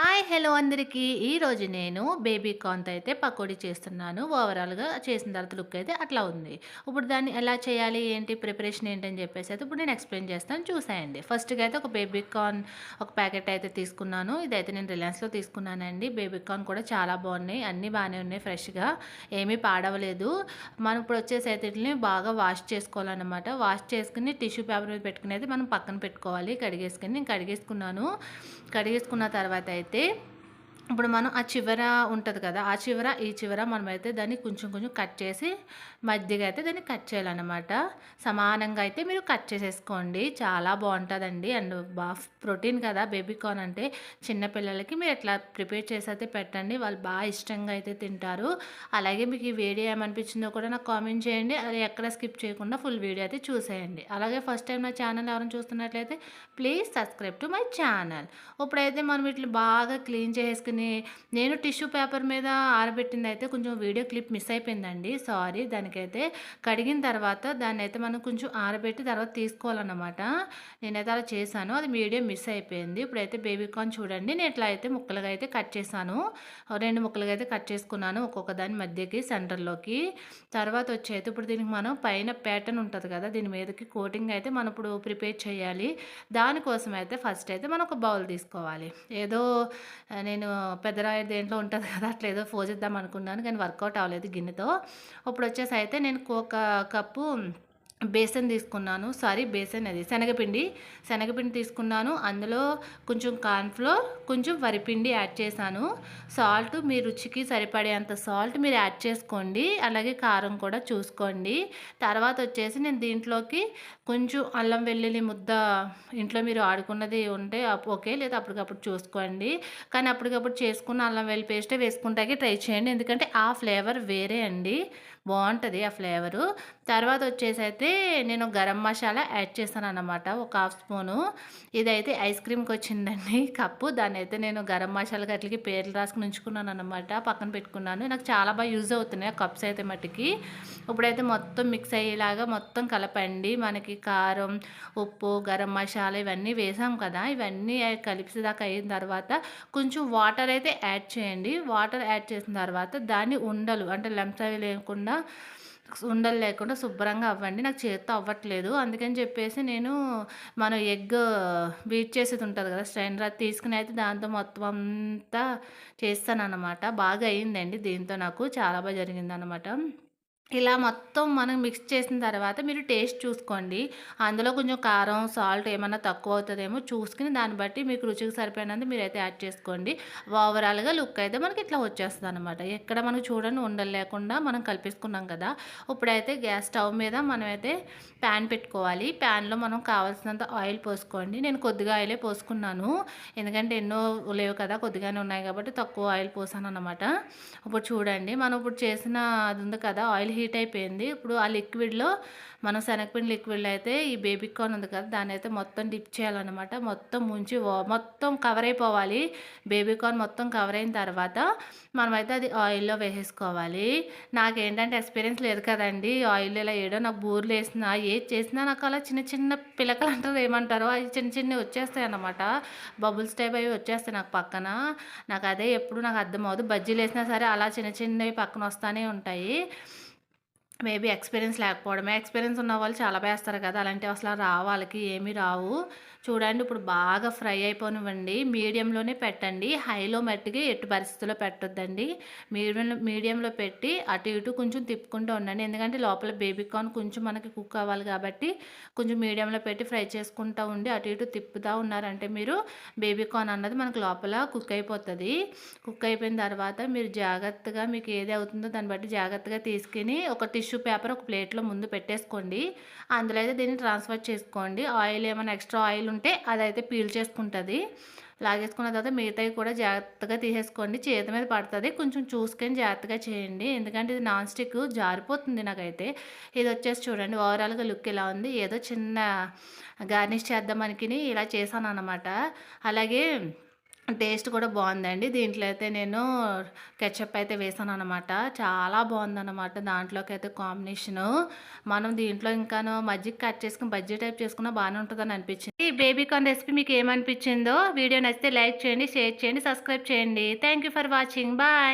Hi hello అందరికీ. ఈరోజు నేను బేబీ కార్న్తో అయితే పకోడీ చేస్తున్నాను. ఓవరాల్గా చేసిన తర్వాత లుక్ అయితే అట్లా ఉంది. ఇప్పుడు దాన్ని ఎలా చేయాలి? ఏంటి? ప్రిపరేషన్ ఏంటని చెప్పేసి అయితే ఇప్పుడు నేను ఎక్స్ప్లెయిన్ చేస్తాను. చూసేయండి. ఫస్ట్గా అయితే ఒక బేబీ కార్న్ ఒక ప్యాకెట్ అయితే తీసుకున్నాను. ఇదైతే నేను రిలయన్స్లో తీసుకున్నానండి. బేబీ కార్న్ కూడా చాలా బాగున్నాయి. అన్నీ బాగానే ఉన్నాయి ఫ్రెష్గా. ఏమీ పాడవలేదు. మనం ఇప్పుడు వచ్చేసి అయితే వీటిని బాగా వాష్ చేసుకోవాలన్నమాట. వాష్ చేసుకుని టిష్యూ పేపర్ మీద పెట్టుకుని అయితే మనం పక్కన పెట్టుకోవాలి. కడిగేసుకుని నేను కడిగేసుకున్నాను. కడిగేసుకున్న తర్వాత అయితే करते ఇప్పుడు మనం ఆ చివర ఉంటుంది కదా ఆ చివర ఈ చివర మనమైతే దాన్ని కొంచెం కొంచెం కట్ చేసి మధ్యగా అయితే దాన్ని కట్ చేయాలన్నమాట. సమానంగా అయితే మీరు కట్ చేసేసుకోండి. చాలా బాగుంటుందండి. అండ్ బాగా ప్రోటీన్ కదా బేబీ కార్న్ అంటే చిన్నపిల్లలకి మీరు ఎట్లా ప్రిపేర్ చేసి అయితే పెట్టండి. వాళ్ళు బాగా ఇష్టంగా అయితే తింటారు. అలాగే మీకు ఈ వీడియో ఏమనిపించిందో కూడా నాకు కామెంట్ చేయండి. అది ఎక్కడ స్కిప్ చేయకుండా ఫుల్ వీడియో అయితే చూసేయండి. అలాగే ఫస్ట్ టైం నా ఛానల్ ఎవరైనా చూస్తున్నట్లయితే please subscribe to my channel. ఇప్పుడైతే మనం ఇట్లా బాగా క్లీన్ చేసుకుని నేను టిష్యూ పేపర్ మీద ఆరబెట్టింది అయితే కొంచెం వీడియో క్లిప్ మిస్ అయిపోయిందండి. సారీ. దానికైతే కడిగిన తర్వాత దాన్ని అయితే మనం కొంచెం ఆరబెట్టి తర్వాత తీసుకోవాలన్నమాట. నేనైతే అలా చేశాను. అది వీడియో మిస్ అయిపోయింది. ఇప్పుడైతే బేబీ కార్న్ చూడండి. నేను ఇట్లా అయితే ముక్కలుగా అయితే కట్ చేశాను. రెండు ముక్కలుగా అయితే కట్ చేసుకున్నాను ఒక్కొక్క దాని మధ్యకి సెంటర్లోకి తర్వాత వచ్చి అయితే ఇప్పుడు దీనికి మనం పైన ప్యాటర్న్ ఉంటుంది కదా దీని మీదకి కోటింగ్ అయితే మనం ఇప్పుడు ప్రిపేర్ చేయాలి. దానికోసం అయితే ఫస్ట్ అయితే మనం ఒక బౌల్ తీసుకోవాలి. ఏదో నేను పెద్దరాయి దేంట్లో ఉంటుంది కదా అట్లా ఏదో పోజిద్దాం అనుకున్నాను కానీ వర్కౌట్ అవ్వలేదు గిన్నెతో. ఇప్పుడు వచ్చేసి అయితే నేను ఒక కప్పు బేసన్ తీసుకున్నాను. సారీ బేసన్ అది. శనగపిండి శనగపిండి తీసుకున్నాను. అందులో కొంచెం కార్న్ఫ్లోర్ కొంచెం వరిపిండి యాడ్ చేశాను. సాల్ట్ మీ రుచికి సరిపడేంత సాల్ట్ మీరు యాడ్ చేసుకోండి. అలాగే కారం కూడా చూసుకోండి. తర్వాత వచ్చేసి నేను దీంట్లోకి కొంచెం అల్లం వెల్లుల్లి ముద్ద ఇంట్లో మీరు ఆడుకున్నది ఉంటే ఓకే లేదా అప్పటికప్పుడు చూసుకోండి. కానీ అప్పటికప్పుడు చేసుకున్న అల్లం వెల్లి పేస్టే వేసుకుంటాకే ట్రై చేయండి. ఎందుకంటే ఆ ఫ్లేవర్ వేరే అండి. బాగుంటుంది ఆ ఫ్లేవరు. తర్వాత వచ్చేసి అయితే నేను గరం మసాలా యాడ్ చేశాను అనమాట ఒక హాఫ్ స్పూను. ఇదైతే ఐస్ క్రీమ్కి వచ్చిందండి కప్పు. దాన్ని అయితే నేను గరం మసాలా గట్లకి పేర్లు రాసుకుని ఉంచుకున్నాను అనమాట పక్కన పెట్టుకున్నాను. నాకు చాలా బాగా యూజ్ అవుతున్నాయి కప్స్ అయితే మట్టికి. ఇప్పుడైతే మొత్తం మిక్స్ అయ్యేలాగా మొత్తం కలపండి. మనకి కారం ఉప్పు గరం మసాలా ఇవన్నీ వేసాం కదా. ఇవన్నీ కలిపిదాకా అయిన తర్వాత కొంచెం వాటర్ అయితే యాడ్ చేయండి. వాటర్ యాడ్ చేసిన తర్వాత దాన్ని ఉండలు అంటే లెమ్స్ అవి లేకుండా ఉండలు లేకుండా శుభ్రంగా అవ్వండి. నాకు చేత్తో అవ్వట్లేదు. అందుకని చెప్పేసి నేను మనం ఎగ్ బీట్ చేసేది ఉంటుంది కదా స్ట్రైనర్ అది తీసుకుని అయితే దాంతో మొత్తం అంతా చేస్తానన్నమాట. బాగా అయ్యిందండి దీంతో నాకు. చాలా బాగా జరిగిందనమాట ఇలా మొత్తం మనం మిక్స్ చేసిన తర్వాత మీరు టేస్ట్ చూసుకోండి. అందులో కొంచెం కారం సాల్ట్ ఏమైనా తక్కువ అవుతుందేమో చూసుకుని దాన్ని బట్టి మీకు రుచికి సరిపోయినంత మీరైతే యాడ్ చేసుకోండి. ఓవరాల్గా లుక్ అయితే మనకి ఇట్లా వచ్చేస్తుంది అనమాట ఎక్కడ మనకు చూడండి ఉండలు లేకుండా మనం కల్పించుకున్నాం కదా ఇప్పుడైతే గ్యాస్ స్టవ్ మీద మనమైతే ప్యాన్ పెట్టుకోవాలి. ప్యాన్లో మనం కావాల్సినంత ఆయిల్ పోసుకోండి. నేను కొద్దిగా ఆయిలే పోసుకున్నాను. ఎందుకంటే ఎన్నో లేవు కదా కొద్దిగానే ఉన్నాయి కాబట్టి తక్కువ ఆయిల్ పోసాను అనమాట ఇప్పుడు చూడండి మనం ఇప్పుడు చేసిన అది ఉంది కదా ఆయిల్ హీట్ అయిపోయింది. ఇప్పుడు ఆ లిక్విడ్లో మనం శనగపిండి లిక్విడ్లో అయితే ఈ బేబీ కార్న్ ఉంది కదా దాన్ని అయితే మొత్తం డిప్ చేయాలన్నమాట. మొత్తం ముంచి మొత్తం కవర్ అయిపోవాలి. బేబీ కార్న్ మొత్తం కవర్ అయిన తర్వాత మనమైతే అది ఆయిల్లో వేసేసుకోవాలి. నాకేంటంటే ఎక్స్పీరియన్స్ లేదు కదండి. ఆయిల్ ఇలా వేయడం నాకు బూర్లు వేసినా ఏది చేసినా నాకు అలా చిన్న చిన్న పిలకలు అంటారు ఏమంటారో? అవి చిన్న చిన్నవి వచ్చేస్తాయి అన్నమాట. బబుల్స్ టైప్ అవి వచ్చేస్తాయి నాకు పక్కన. నాకు అదే ఎప్పుడు నాకు అర్థం అవ్వదు. బజ్జీలు వేసినా సరే అలా చిన్న చిన్నవి పక్కన వస్తూనే ఉంటాయి. మేబీ ఎక్స్పీరియన్స్ లేకపోవడమే. ఎక్స్పీరియన్స్ ఉన్న వాళ్ళు చాలా వేస్తారు కదా అలాంటివి అసలు రావు వాళ్ళకి ఏమీ రావు. చూడండి ఇప్పుడు బాగా ఫ్రై అయిపోనివ్వండి మీడియంలోనే పెట్టండి హైలో మట్టికి ఎటు పరిస్థితుల్లో పెట్టొద్దండి. మీడియంలో మీడియంలో పెట్టి అటు ఇటు కొంచెం తిప్పుకుంటూ ఉండండి. ఎందుకంటే లోపల బేబీ కార్న్ కొంచెం మనకి కుక్ అవ్వాలి కాబట్టి కొంచెం మీడియంలో పెట్టి ఫ్రై చేసుకుంటూ ఉండి అటు ఇటు తిప్పుతూ ఉన్నారంటే మీరు బేబీ కార్న్ అన్నది మనకు లోపల కుక్ అయిపోతుంది. కుక్ అయిపోయిన తర్వాత మీరు జాగ్రత్తగా మీకు ఏది అవుతుందో దాన్ని బట్టి జాగ్రత్తగా తీసుకుని ఒక టిష్యూ పేపర్ ఒక ప్లేట్లో ముందు పెట్టేసుకోండి. అందులో అయితే దీన్ని ట్రాన్స్ఫర్ చేసుకోండి. ఆయిల్ ఏమైనా ఎక్స్ట్రా ఆయిల్ ఉంటే అదైతే పీల్ చేసుకుంటుంది. లాగేసుకున్న తర్వాత మిగతాయి కూడా జాగ్రత్తగా తీసేసుకోండి. చేతి మీద పడుతుంది. కొంచెం చూసుకొని జాగ్రత్తగా చేయండి. ఎందుకంటే ఇది నాన్ స్టిక్ జారిపోతుంది నాకైతే. ఇది వచ్చేసి చూడండి ఓవరాల్గా లుక్ ఇలా ఉంది. ఏదో చిన్న గార్నిష్ చేద్దామనికి ఇలా చేశాను అనమాట అలాగే టేస్ట్ కూడా బాగుందండి. దీంట్లో అయితే నేను కెచప్ అయితే వేసాను అనమాట చాలా బాగుందన్నమాట దాంట్లోకి అయితే కాంబినేషను. మనం దీంట్లో ఇంకాను మజ్జిగ కట్ చేసుకుని బజ్జీ టైప్ చేసుకున్నా బాగానే ఉంటుందని అనిపించింది. ఈ బేబీకాన్ రెసిపీ మీకు ఏమనిపించిందో వీడియో నచ్చితే లైక్ చేయండి షేర్ చేయండి సబ్స్క్రైబ్ చేయండి. Thank you for watching. Bye.